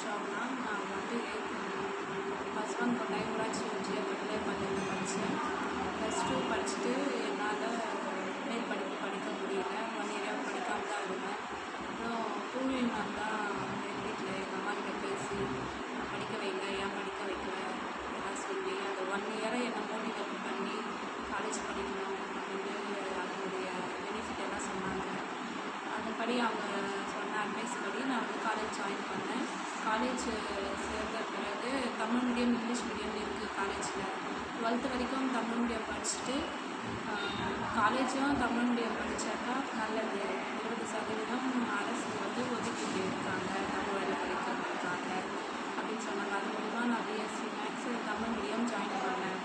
ஷாப்னா நான் வந்து ஹஸ்பண்ட் கொண்டாய் ஊராட்சி ஒன்றிய நடுநிலைப் பள்ளியில் படித்தேன். ப்ளஸ் டூ படிச்சுட்டு என்னால் மேல் படிப்பு படிக்க முடியல. ஒன் இயராக படிக்காம தான் இருந்தேன். அப்புறம் பூர்வீன் மேம் தான் எங்கள் வீட்டில் எங்கள் அம்மா கிட்ட பேசி படிக்க வைங்க ஏன் படிக்க வைக்கல? எல்லாம் சொல்லி அந்த ஒன் இயரை என்னை மோட்டிவேட் பண்ணி காலேஜ் படிக்கணும் அப்படின்னு அதனுடைய பெனிஃபிட் எல்லாம் சொன்னாங்க. அதுபடி அவங்க சொன்ன அட்வைஸ் படி நான் வந்து காலேஜ் ஜாயின் பண்ணேன். காலேஜ் சேர்ந்த பிறகு தமிழ் மீடியம் இங்கிலீஷ் மீடியம் இருக்குது காலேஜில் டுவெல்த்து வரைக்கும் தமிழ் மீடியம் படிச்சுட்டு காலேஜும் தமிழ் மீடியம் படித்தாக்கா நல்லது. இருபது சதவீதம் அரசு வந்து ஒதுக்கீடு இருக்காங்க தமிழ் வழியில் படிக்கிறதுக்காக அப்படின்னு சொன்னாங்க. அது மூலிமா நான் BSc maths Tamil medium join பண்ணேன்.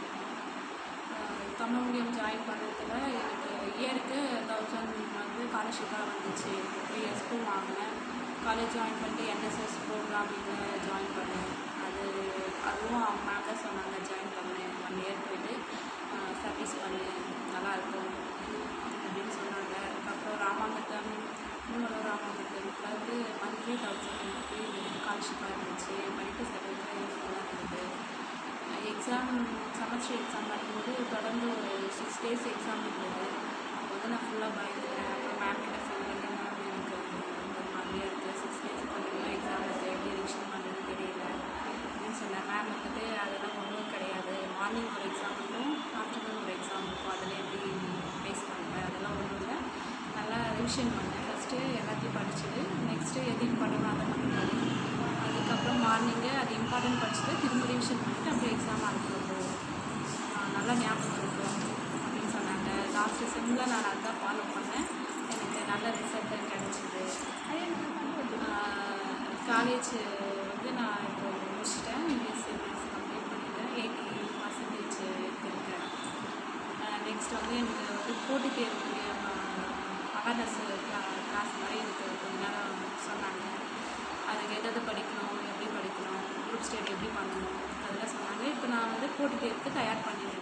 தமிழ் மீடியம் ஜாயின் பண்ணுறதுல எனக்கு இயருக்கு தௌசண்ட் வந்து ஸ்காலர்ஷிப்பாக வந்துச்சு. த்ரீ இயர்ஸ்க்கும் வாங்கினேன். காலேஜ் ஜாயின் பண்ணிட்டு என்எஸ்எஸ் ப்ரோக்ராமிங்கில் ஜாயின் பண்ணேன். அது அதுவும் அவங்க மேம் தான் சொன்னாங்க ஜாயின் பண்ணேன் ஒன் இயர் போயிட்டு சர்வீஸ் பண்ணேன் நல்லாயிருக்கும் அப்படின்னு சொன்னாங்க. அதுக்கப்புறம் ராமாங்கத்தம் மூணு ராமாங்கத்தம் வந்து மந்த்லி தௌசண்ட் ஸ்காலர்ஷிப்பாக இருந்துச்சு. படிப்பு செலவுக்கு யூஸ்ஃபுல்லாக இருந்தது. எக்ஸாம் செமஸ்டர் எக்ஸாம் வரும்போது தொடர்ந்து ஒரு சிக்ஸ் டேஸ் எக்ஸாம் இருந்தது அப்போ வந்து நான் ஃபுல்லாக பயந்துட்டேன் அப்புறம் மேம் கிட்ட ஃபோன் பண்ணி மேம் எனக்கு ரொம்ப மாதிரியாக இருக்குது சிக்ஸ் டேஸ் பார்த்தீங்கன்னா எக்ஸாம் இருக்குது எப்படி ரிவிஷன் பண்ணுறது தெரியல அப்படின்னு சொன்னேன் மேம் வந்துட்டு அதெல்லாம் ஒன்றும் கிடையாது மார்னிங் ஒரு எக்ஸாம் இருக்கும் ஆஃப்டர்நூன் ஒரு எக்ஸாம் இருக்கும் அதில் எப்படி பேஸ் பண்ணுவேன்? அதெல்லாம் ஒன்றும் இல்லை. நல்லா ரிவிஷன் பண்ணேன் ஃபஸ்ட்டு எல்லாத்தையும் படிச்சுட்டு நெக்ஸ்ட்டு எது இம்பார்ட்டன்ட் அதை மட்டும் அதுக்கப்புறம் மார்னிங்கு அது இம்பார்ட்டன்ட் படிச்சுட்டு திரும்ப ரிவிஷன் பண்ணிட்டு அப்படியே எக்ஸாம் அனுப்புவோம் நல்லா ஞாபகம் இருக்கும் அப்படின்னு சொன்னாங்க. லாஸ்ட்டு செம்மில் நான் அதுதான் ஃபாலோ பண்ணேன். எனக்கு நல்ல ரிசல்ட் கிடச்சிது. காலேஜ் வந்து நான் வந்து எனக்கு வந்து போட்டித் தேர்வுடைய அவேர்னஸ் கிளாஸ் மாதிரி எனக்கு கொஞ்ச நேரம் சொன்னாங்க. அதுக்கு எதாவது படிக்கணும் எப்படி படிக்கணும் குரூப் ஸ்டேட் எப்படி பண்ணணும் அதெல்லாம் சொன்னாங்க. இப்போ நான் வந்து போட்டித் தேர்வுக்கு தயார் பண்ணிடுறேன்